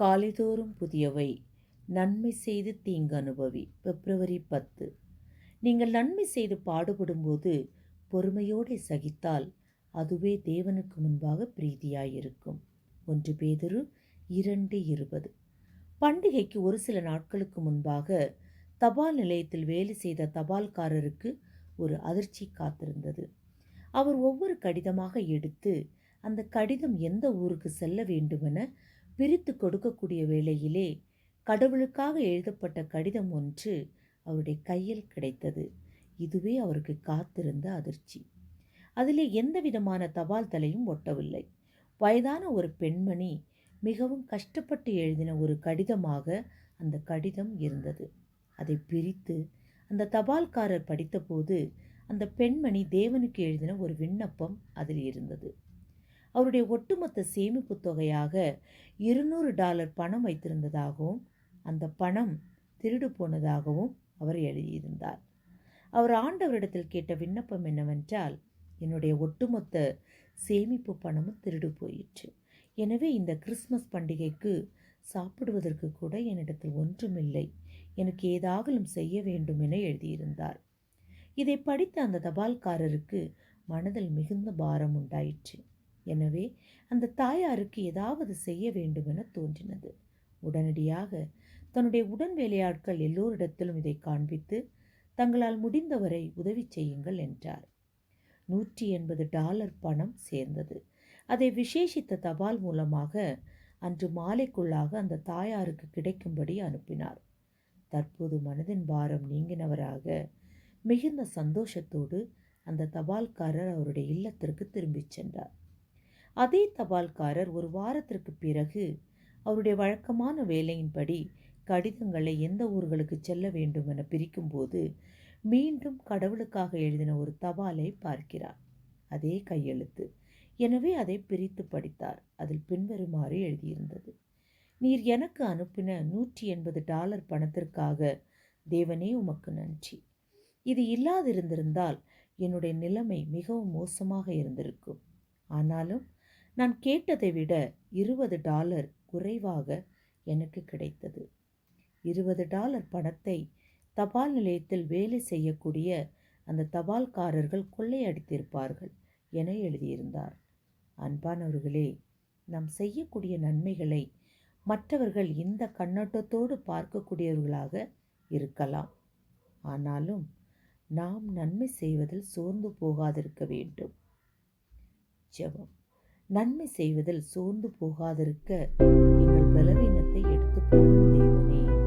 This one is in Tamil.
காலைதோறும் புதியவை. நன்மை செய்து தீங்கு அனுபவி. பிப்ரவரி பத்து. நீங்கள் நன்மை செய்து பாடுபடும்போது பொறுமையோடு சகித்தால் அதுவே தேவனுக்கு முன்பாக பிரீதியாயிருக்கும். ஒன்று பேதரு இரண்டு இருபது. பண்டிகைக்கு ஒரு சில நாட்களுக்கு முன்பாக தபால் நிலையத்தில் வேலை செய்த தபால்காரருக்கு ஒரு அதிர்ச்சி காத்திருந்தது. அவர் ஒவ்வொரு கடிதமாக எடுத்து அந்த கடிதம் எந்த ஊருக்கு செல்ல வேண்டுமென பிரித்து கொடுக்கக்கூடிய வேளையிலே கடவுளுக்காக எழுதப்பட்ட கடிதம் ஒன்று அவருடைய கையில் கிடைத்தது. இதுவே அவருக்கு காத்திருந்த அதிர்ச்சி. அதிலே எந்த விதமான தபால் தலையும் ஒட்டவில்லை. வயதான ஒரு பெண்மணி மிகவும் கஷ்டப்பட்டு எழுதின ஒரு கடிதமாக அந்த கடிதம் இருந்தது. அதை பிரித்து அந்த தபால்காரர் படித்தபோது அந்த பெண்மணி தேவனுக்கு எழுதின ஒரு விண்ணப்பம் அதில் இருந்தது. அவருடைய ஒட்டுமொத்த சேமிப்பு தொகையாக இருநூறு டாலர் பணம் வைத்திருந்ததாகவும் அந்த பணம் திருடு போனதாகவும் அவர் எழுதியிருந்தார். அவர் ஆண்டவரிடத்தில் கேட்ட விண்ணப்பம் என்னவென்றால் என்னுடைய ஒட்டுமொத்த சேமிப்பு பணமும் திருடு போயிற்று. எனவே இந்த கிறிஸ்மஸ் பண்டிகைக்கு சாப்பிடுவதற்கு கூட என்னிடத்தில் ஒன்றுமில்லை. எனக்கு ஏதாகலும் செய்ய வேண்டும் என எழுதியிருந்தார். இதை படித்த அந்த தபால்காரருக்கு மனதில் மிகுந்த பாரம் உண்டாயிற்று. எனவே அந்த தாயாருக்கு ஏதாவது செய்ய வேண்டுமென தோன்றினது. உடனடியாக தன்னுடைய உடன் வேலையாட்கள் எல்லோரிடத்திலும் இதை காண்பித்து தங்களால் முடிந்தவரை உதவி செய்யுங்கள் என்றார். நூற்றி எண்பது டாலர் பணம் சேர்ந்தது. அதை விசேஷித்த தபால் மூலமாக அன்று மாலைக்குள்ளாக அந்த தாயாருக்கு கிடைக்கும்படி அனுப்பினார். தற்போது மனதின் பாரம் நீங்கினவராக மிகுந்த சந்தோஷத்தோடு அந்த தபால்காரர் அவருடைய இல்லத்திற்கு திரும்பிச் சென்றார். அதே தபால்காரர் ஒரு வாரத்திற்கு பிறகு அவருடைய வழக்கமான வேலையின்படி கடிதங்களை எந்த ஊர்களுக்கு செல்ல வேண்டும் என பிரிக்கும்போது மீண்டும் கடவுளுக்காக எழுதின ஒரு தபாலை பார்க்கிறார். அதே கையெழுத்து. எனவே அதை பிரித்து படித்தார். அதில் பின்வருமாறு எழுதியிருந்தது. நீர் எனக்கு அனுப்பின நூற்றி எண்பது டாலர் பணத்திற்காக தேவனே உமக்கு நன்றி. இது இல்லாதிருந்திருந்தால் என்னுடைய நிலைமை மிகவும் மோசமாக இருந்திருக்கும். ஆனாலும் நான் கேட்டதை விட இருபது டாலர் குறைவாக எனக்கு கிடைத்தது. இருபது டாலர் பணத்தை தபால் நிலையத்தில் வேலை செய்யக்கூடிய அந்த தபால்காரர்கள் கொள்ளையடித்திருப்பார்கள் என எழுதியிருந்தார். அன்பானவர்களே நாம் செய்யக்கூடிய நன்மைகளை மற்றவர்கள் இந்த கண்ணோட்டத்தோடு பார்க்கக்கூடியவர்களாக இருக்கலாம். ஆனாலும் நாம் நன்மை செய்வதில் சோர்ந்து போகாதிருக்க வேண்டும். ஜெபம். நன்மை செய்வதில் சோர்ந்து போகாதிருக்க எங்கள் பலவீனத்தை எடுத்து போடும் தேவனே.